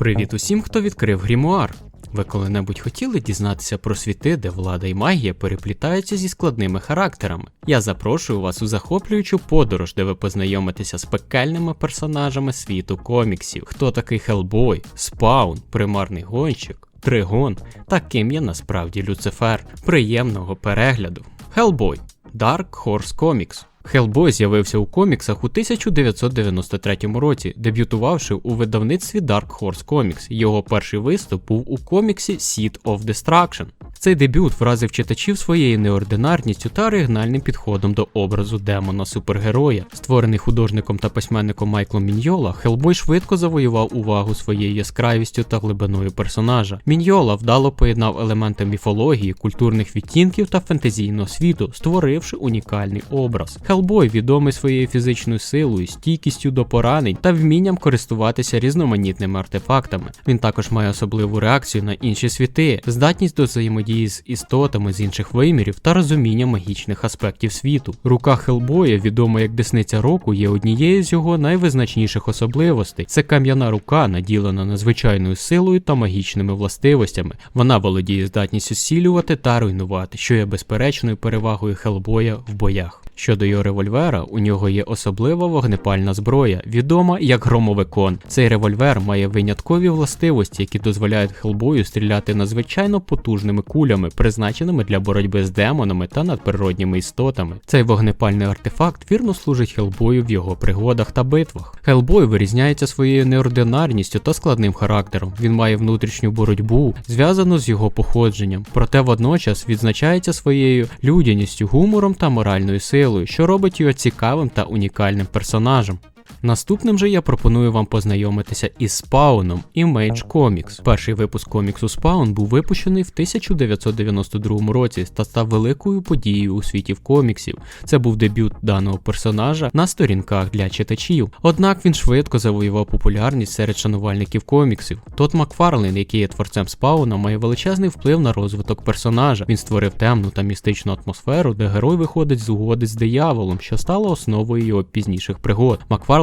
Привіт усім, хто відкрив грімуар. Ви коли-небудь хотіли дізнатися про світи, де влада і магія переплітаються зі складними характерами? Я запрошую вас у захоплюючу подорож, де ви познайомитеся з пекельними персонажами світу коміксів. Хто такий Хелбой, Спаун, примарний гонщик, Тригон та ким є насправді Люцифер. Приємного перегляду. Хелбой Dark Horse Comics Хелбой з'явився у коміксах у 1993 році, дебютувавши у видавництві Dark Horse Comics. Його перший виступ був у коміксі Seed of Destruction. Цей дебют вразив читачів своєю неординарністю та оригінальним підходом до образу демона супергероя. Створений художником та письменником Майклом Міньйола, Хелбой швидко завоював увагу своєю яскравістю та глибиною персонажа. Міньйола вдало поєднав елементи міфології, культурних відтінків та фентезійного світу, створивши унікальний образ. Хелбой відомий своєю фізичною силою, стійкістю до поранень та вмінням користуватися різноманітними артефактами. Він також має особливу реакцію на інші світи, здатність до взаємодії з істотами з інших вимірів та розуміння магічних аспектів світу. Рука Хелбоя, відома як Десниця року, є однією з його найвизначніших особливостей. Це кам'яна рука, наділена надзвичайною силою та магічними властивостями. Вона володіє здатністю зцілювати та руйнувати, що є безперечною перевагою Хелбоя в боях. Щодо його револьвера, у нього є особлива вогнепальна зброя, відома як громовикон. Цей револьвер має виняткові властивості, які дозволяють Хелбою стріляти надзвичайно потужними кулями, призначеними для боротьби з демонами та надприродніми істотами. Цей вогнепальний артефакт вірно служить Хелбою в його пригодах та битвах. Хелбой вирізняється своєю неординарністю та складним характером. Він має внутрішню боротьбу, зв'язану з його походженням, проте водночас відзначається своєю людяністю, гумором та моральною силою, що робить його цікавим та унікальним персонажем. Наступним же я пропоную вам познайомитися із Спауном Image Comics. Перший випуск коміксу Spawn був випущений в 1992 році та став великою подією у світі в коміксів. Це був дебют даного персонажа на сторінках для читачів. Однак він швидко завоював популярність серед шанувальників коміксів. Тот Макфарлейн, який є творцем Спауна, має величезний вплив на розвиток персонажа. Він створив темну та містичну атмосферу, де герой виходить з угоди з дияволом, що стало основою його пізніших пригод.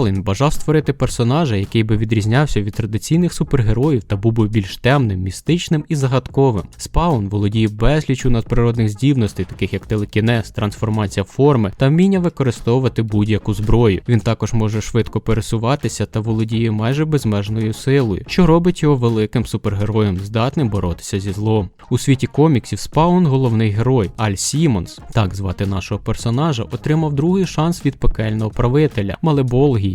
Макфарлейн бажав створити персонажа, який би відрізнявся від традиційних супергероїв та був би більш темним, містичним і загадковим. Спаун володіє безлічю надприродних здібностей, таких як телекінез, трансформація форми та вміння використовувати будь-яку зброю. Він також може швидко пересуватися та володіє майже безмежною силою, що робить його великим супергероєм, здатним боротися зі злом. У світі коміксів Спаун головний герой Аль Сімонс, так звати нашого персонажа, отримав другий шанс від пекельного правителя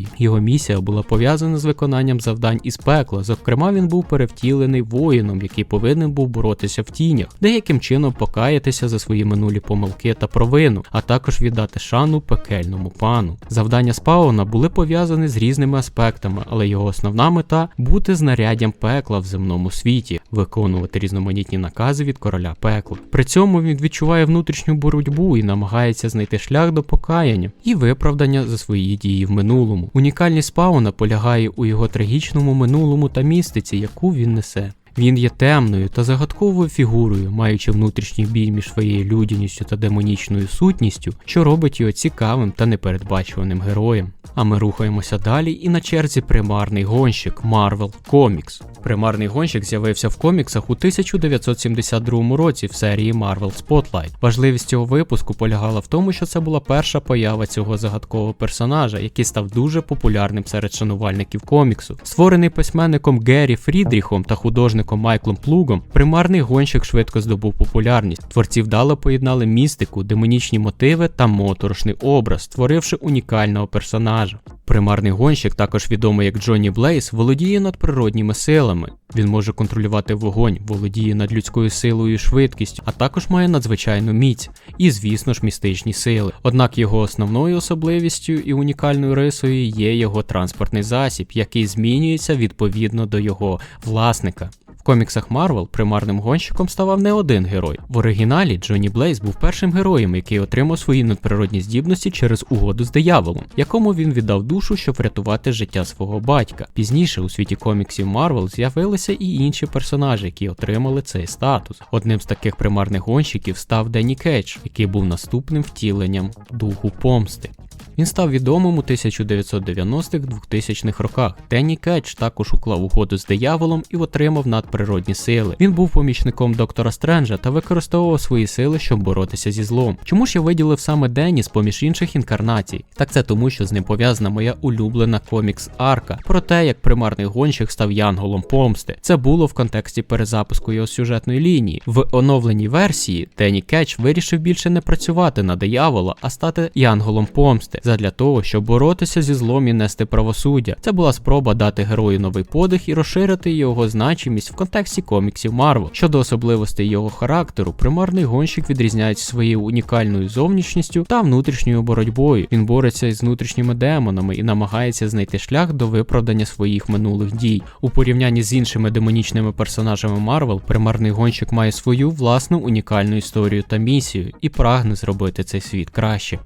Малеболгії. Його місія була пов'язана з виконанням завдань із пекла. Зокрема, він був перевтілений воїном, який повинен був боротися в тінях, деяким чином покаятися за свої минулі помилки та провину, а також віддати шану пекельному пану. Завдання спауна були пов'язані з різними аспектами, але його основна мета бути знаряддям пекла в земному світі, виконувати різноманітні накази від короля пекла. При цьому він відчуває внутрішню боротьбу і намагається знайти шлях до покаяння і виправдання за свої дії в минулому. Унікальність спауна полягає у його трагічному минулому та містиці, яку він несе. Він є темною та загадковою фігурою, маючи внутрішній бій між своєю людяністю та демонічною сутністю, що робить його цікавим та непередбачуваним героєм. А ми рухаємося далі і на черзі примарний гонщик Marvel Comics. Примарний гонщик з'явився в коміксах у 1972 році в серії Marvel Spotlight. Важливість цього випуску полягала в тому, що це була перша поява цього загадкового персонажа, який став дуже популярним серед шанувальників коміксу. Створений письменником Геррі Фрідріхом та художником Майклом Плугом, примарний гонщик швидко здобув популярність. Творці вдало поєднали містику, демонічні мотиви та моторошний образ, створивши унікального персонажа. Примарний гонщик, також відомий як Джонні Блейз, володіє надприродніми силами. Він може контролювати вогонь, володіє надлюдською силою і швидкістю, а також має надзвичайну міць і, звісно ж, містичні сили. Однак його основною особливістю і унікальною рисою є його транспортний засіб, який змінюється відповідно до його власника. В коміксах Марвел примарним гонщиком ставав не один герой. В оригіналі Джонні Блейз був першим героєм, який отримав свої надприродні здібності через угоду з дияволом, якому він віддав душу, щоб врятувати життя свого батька. Пізніше у світі коміксів Марвел з'явилися і інші персонажі, які отримали цей статус. Одним з таких примарних гонщиків став Денні Кетч, який був наступним втіленням духу помсти. Він став відомим у 1990-2000-х роках. Денні Кетч також уклав угоду з дияволом і отримав надприродні сили. Він був помічником доктора Стренджа та використовував свої сили, щоб боротися зі злом. Чому ж я виділив саме Денні з поміж інших інкарнацій? Так це тому, що з ним пов'язана моя улюблена комікс Арка про те, як примарний гонщик став янголом помсти. Це було в контексті перезапуску його сюжетної лінії. В оновленій версії Денні Кетч вирішив більше не працювати на диявола, а стати янголом помсти задля того, щоб боротися зі злом і нести правосуддя. Це була спроба дати герою новий подих і розширити його значимість в контексті коміксів Марвел. Щодо особливостей його характеру, примарний гонщик відрізняється своєю унікальною зовнішністю та внутрішньою боротьбою. Він бореться із внутрішніми демонами і намагається знайти шлях до виправдання своїх минулих дій. У порівнянні з іншими демонічними персонажами Марвел, примарний гонщик має свою власну унікальну історію та місію і прагне зробити цей світ краще.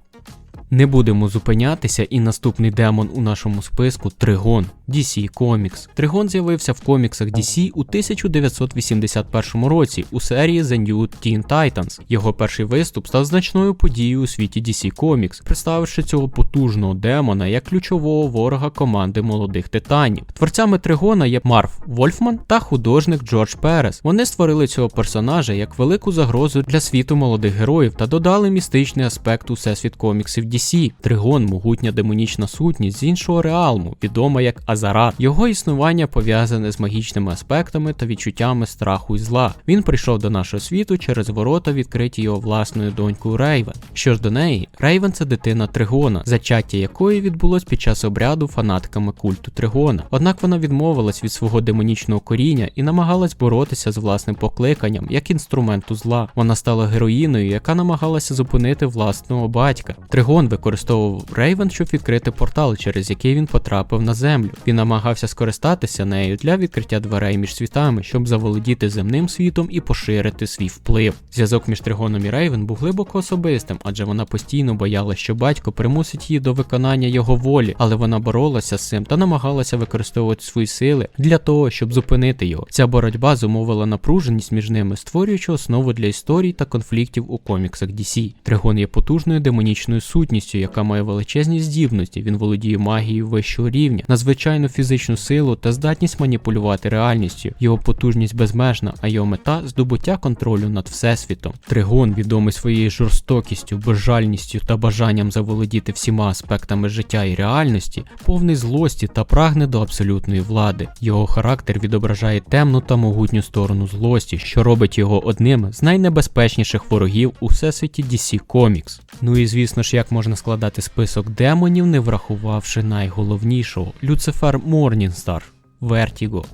Не будемо зупинятися, і наступний демон у нашому списку Тригон DC Comics. Тригон з'явився в коміксах DC у 1981 році у серії The New Teen Titans. Його перший виступ став значною подією у світі DC Comics, представивши цього потужного демона як ключового ворога команди молодих титанів. Творцями Тригона є Марф Вольфман та художник Джордж Перес. Вони створили цього персонажа як велику загрозу для світу молодих героїв та додали містичний аспект у всесвіт коміксів DC. Тригон могутня демонічна сутність з іншого реалму, відома як Азарат. Його існування пов'язане з магічними аспектами та відчуттями страху і зла. Він прийшов до нашого світу через ворота, відкриті його власною донькою Рейвен. Що ж до неї, Рейвен це дитина Тригона, зачаття якої відбулось під час обряду фанатиками культу Тригона. Однак вона відмовилась від свого демонічного коріння і намагалась боротися з власним покликанням як інструменту зла. Вона стала героїною, яка намагалася зупинити власного батька. Тригон використовував Рейвен, щоб відкрити портал, через який він потрапив на землю. Він намагався скористатися нею для відкриття дверей між світами, щоб заволодіти земним світом і поширити свій вплив. Зв'язок між Тригоном і Рейвен був глибоко особистим, адже вона постійно боялася, що батько примусить її до виконання його волі, але вона боролася з цим та намагалася використовувати свої сили для того, щоб зупинити його. Ця боротьба зумовила напруженість між ними, створюючи основу для історій та конфліктів у коміксах DC. Тригон є потужною демонічною сутністю, яка має величезні здібності. Він володіє магією вищого рівня, надзвичайну фізичну силу та здатність маніпулювати реальністю. Його потужність безмежна, а його мета здобуття контролю над всесвітом. Тригон відомий своєю жорстокістю, безжальністю та бажанням заволодіти всіма аспектами життя і реальності, повний злості та прагне до абсолютної влади. Його характер відображає темну та могутню сторону злості, що робить його одним з найнебезпечніших ворогів у всесвіті DC Comics. Ну і звісно ж, як можна складати список демонів, не врахувавши найголовнішого Люцифер Морнінстар Вертіго.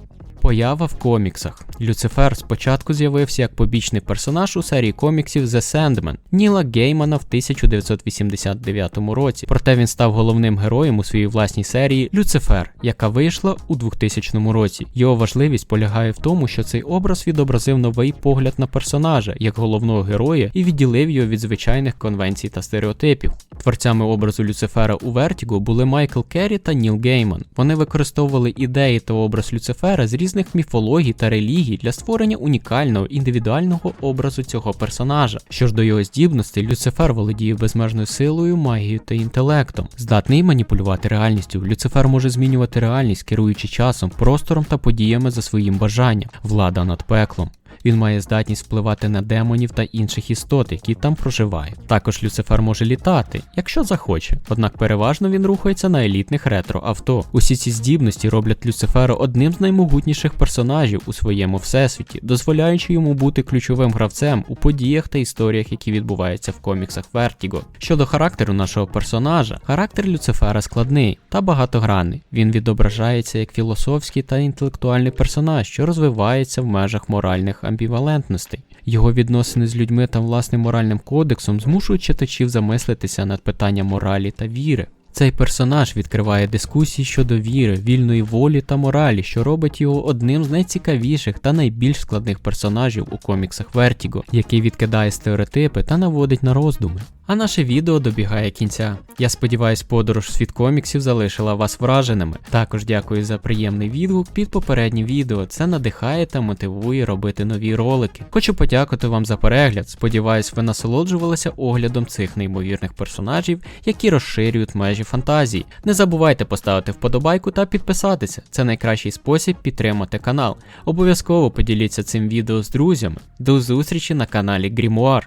Поява в коміксах. Люцифер спочатку з'явився як побічний персонаж у серії коміксів The Sandman Ніла Геймана в 1989 році. Проте він став головним героєм у своїй власній серії Люцифер, яка вийшла у 2000 році. Його важливість полягає в тому, що цей образ відобразив новий погляд на персонажа як головного героя і відділив його від звичайних конвенцій та стереотипів. Творцями образу Люцифера у Вертіго були Майкл Керрі та Ніл Гейман. Вони використовували ідеї та образ Люцифера з різних міфологій та релігій для створення унікального індивідуального образу цього персонажа. Що ж до його здібностей, Люцифер володіє безмежною силою, магією та інтелектом. Здатний маніпулювати реальністю. Люцифер може змінювати реальність, керуючи часом, простором та подіями за своїм бажанням, влада над пеклом. Він має здатність впливати на демонів та інших істот, які там проживають. Також Люцифер може літати, якщо захоче, однак переважно він рухається на елітних ретро-авто. Усі ці здібності роблять Люцифера одним з наймогутніших персонажів у своєму всесвіті, дозволяючи йому бути ключовим гравцем у подіях та історіях, які відбуваються в коміксах Vertigo. Щодо характеру нашого персонажа, характер Люцифера складний та багатогранний. Він відображається як філософський та інтелектуальний персонаж, що розвивається в межах моральних амбівалентностей. Його відносини з людьми та власним моральним кодексом змушують читачів замислитися над питанням моралі та віри. Цей персонаж відкриває дискусії щодо віри, вільної волі та моралі, що робить його одним з найцікавіших та найбільш складних персонажів у коміксах Вертіго, який відкидає стереотипи та наводить на роздуми. А наше відео добігає кінця. Я сподіваюсь, подорож світ коміксів залишила вас враженими. Також дякую за приємний відгук під попереднім відео. Це надихає та мотивує робити нові ролики. Хочу подякувати вам за перегляд. Сподіваюсь, ви насолоджувалися оглядом цих неймовірних персонажів, які розширюють межі фантазії. Не забувайте поставити вподобайку та підписатися. Це найкращий спосіб підтримати канал. Обов'язково поділіться цим відео з друзями. До зустрічі на каналі Grimoire.